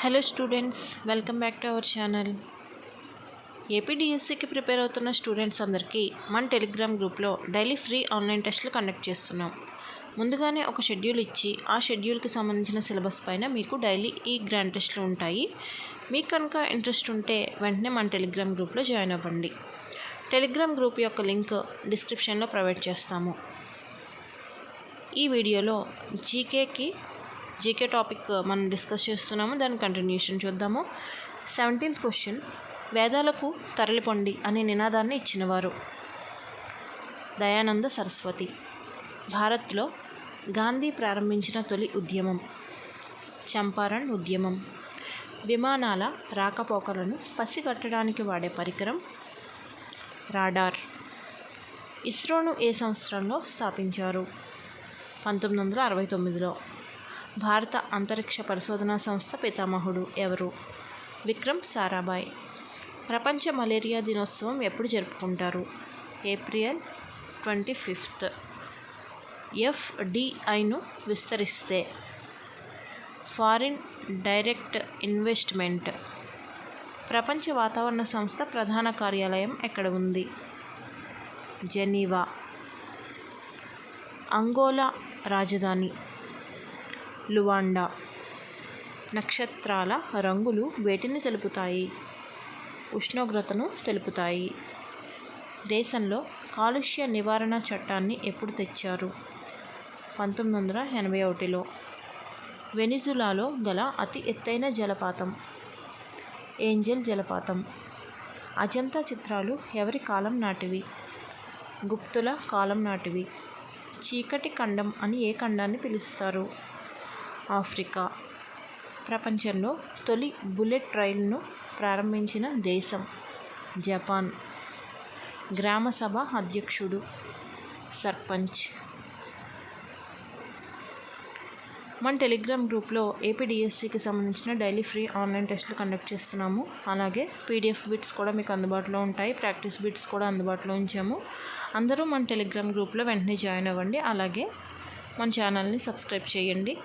Hello students welcome back to our channel ఏపీడిఎస్సికి prepare అవుతున్న students అందరికీ మన టెలిగ్రామ్ గ్రూప్లో డైలీ ఫ్రీ ఆన్లైన్ టెస్ట్లు కండక్ట్ చేస్తున్నాం. ముందుగానే ఒక షెడ్యూల్ ఇచ్చి ఆ షెడ్యూల్కి సంబంధించిన సిలబస్ పైన మీకు డైలీ ఈ గ్రాండ్ టెస్ట్లు ఉంటాయి. మీకు కనుక ఇంట్రెస్ట్ ఉంటే వెంటనే మన టెలిగ్రామ్ గ్రూప్లో జాయిన్ అవ్వండి. టెలిగ్రామ్ గ్రూప్ యొక్క లింక్ డిస్క్రిప్షన్లో ప్రొవైడ్ చేస్తాము. ఈ వీడియోలో జీకేకి జీకే టాపిక్ uh, మనం డిస్కస్ చేస్తున్నాము. దాని కంటిన్యూషన్ చూద్దాము. సెవెంటీన్త్ క్వశ్చన్ వేదాలకు తరలిపండి అనే నినాదాన్ని ఇచ్చినవారు దయానంద సరస్వతి. భారత్లో గాంధీ ప్రారంభించిన తొలి ఉద్యమం చంపారణ్ ఉద్యమం. విమానాల రాకపోకలను పసిగట్టడానికి వాడే పరికరం రాడార్. ఇస్రోను ఏ సంవత్సరంలో స్థాపించారు? పంతొమ్మిది వందల అరవై తొమ్మిదిలో. భారత అంతరిక్ష పరిశోధనా సంస్థ పితామహుడు. ఎవరు? విక్రమ్ సారాభాయ్. ప్రపంచ మలేరియా దినోత్సవం ఎప్పుడు జరుపుకుంటారు? April twenty fifth. ఎఫ్డిఐను విస్తరిస్తే. Foreign direct investment. ప్రపంచ వాతావరణ సంస్థ ప్రధాన కార్యాలయం ఎక్కడ ఉంది? జెనీవా. అంగోలా రాజధాని. లువాండా. నక్షత్రాల రంగులు వేటిని తెలుపుతాయి? ఉష్ణోగ్రతను తెలుపుతాయి. దేశంలో కాలుష్య నివారణ చట్టాన్ని ఎప్పుడు తెచ్చారు? పంతొమ్మిది వందల ఎనభై ఒకటిలో. వెనిజులాలో గల అతి ఎత్తైన జలపాతం. ఏంజల్ జలపాతం. అజంతా చిత్రాలు ఎవరి కాలం నాటివి? గుప్తుల కాలం నాటివి. చీకటి ఖండం అని ఏ ఖండాన్ని పిలుస్తారు? ఆఫ్రికా ప్రపంచంలో తొలి బుల్లెట్ రైలును ప్రారంభించిన దేశం జపాన్. గ్రామసభ అధ్యక్షుడు సర్పంచ్. మన టెలిగ్రామ్ గ్రూప్లో ఏపీడిఎస్సికి సంబంధించిన డైలీ ఫ్రీ ఆన్లైన్ టెస్టులు కండక్ట్ చేస్తున్నాము. అలాగే పీడిఎఫ్ బిట్స్ కూడా మీకు అందుబాటులో ఉంటాయి. ప్రాక్టీస్ బిట్స్ కూడా అందుబాటులో ఉంచాము. అందరూ మన టెలిగ్రామ్ గ్రూప్లో వెంటనే జాయిన్ అవ్వండి. అలాగే మన ఛానల్ని సబ్స్క్రైబ్ చేయండి.